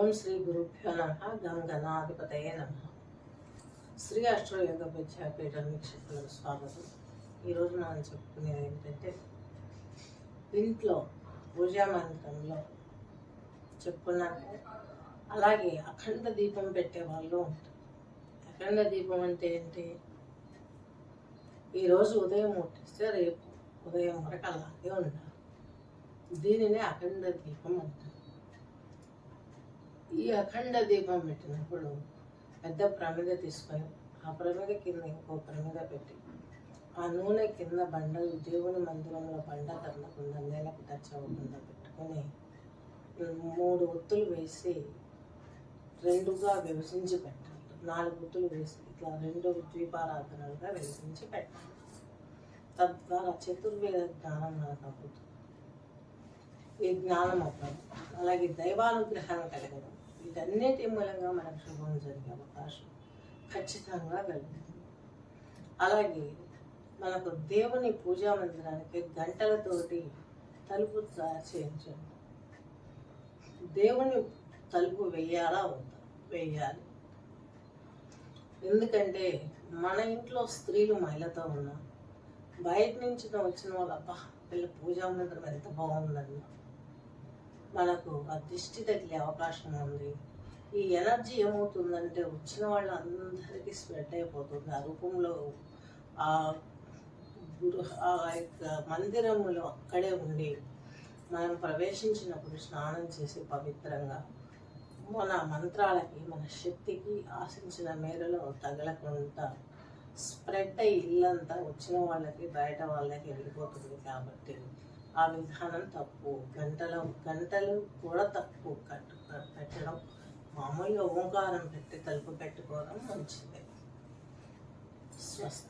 ఓం శ్రీ గురుభ్యో నమ గంగనాధిపతయ నమ. శ్రీ అష్టయోగ విద్యాపీఠ వీక్షకులకు స్వాగతం. ఈరోజు మనం చెప్పుకునేది ఏంటంటే ఇంట్లో పూజా మంత్రంలో చెప్పుకున్నాను అలాగే అఖండ దీపం పెట్టే వాళ్ళు ఉంటారు. అఖండ దీపం అంటే ఏంటి? ఈరోజు ఉదయం ముట్టిస్తే రేపు ఉదయం వరకు అలాగే ఉండాలి. దీనినే అఖండ దీపం అంటారు. ఈ అఖండ దీపం పెట్టినప్పుడు పెద్ద ప్రమిద తీసుకొని ఆ ప్రమిద కింద ఇంకో ప్రమిద పెట్టి ఆ నూనె కింద బండలు దేవుని మందిరంలో బండ తరలకుండా నేలకు టచ్ అవ్వకుండా పెట్టుకొని మూడు ఒత్తులు వేసి రెండుగా విభజించి పెట్టాలి. నాలుగు ఒత్తులు వేసి ఇట్లా రెండు ద్వీపారాధనలుగా విభజించి పెట్టాలి. తద్వారా చతుర్వేద జ్ఞానం మనకు అవుతుంది ఈ జ్ఞానం అవ్వడం అలాగే దైవానుగ్రహం కలగడం వీటన్నిటి మూలంగా మనకు శుభం జరిగే అవకాశం ఖచ్చితంగా కలుగుతుంది అలాగే మనకు దేవుని పూజా మందిరానికి గంటలతోటి తలుపు చేయించండి దేవుని తలుపు వేయాలా వద్దా? వేయాలి. ఎందుకంటే మన ఇంట్లో స్త్రీలు మహిళతో ఉన్నాం బయట నుంచి వచ్చిన వాళ్ళు అబ్బా వీళ్ళ పూజా మందిరం ఎంత బాగుందన్నా మనకు ఆ దిష్టి తగిలే అవకాశం ఉంది. ఈ ఎనర్జీ ఏమవుతుందంటే వచ్చిన వాళ్ళందరికీ స్ప్రెడ్ అయిపోతుంది. ఆ రూపంలో ఆ గురు ఆ యొక్క మందిరంలో అక్కడే ఉండి మనం ప్రవేశించినప్పుడు స్నానం చేసి పవిత్రంగా మన మంత్రాలకి మన శక్తికి ఆశించిన మేరలో తగలకుండా స్ప్రెడ్ అయ్యి ఇల్లంతా వచ్చిన వాళ్ళకి బయట వాళ్ళకి వెళ్ళిపోతుంది కాబట్టి ఆ విధానం తప్పు. గంటలు గంటలు కూడా తప్పు. కట్టు పెట్టడం మామూలుగా ఓంకారం పెట్టి తలుపు పెట్టుకోవడం మంచిది. స్వస్థ.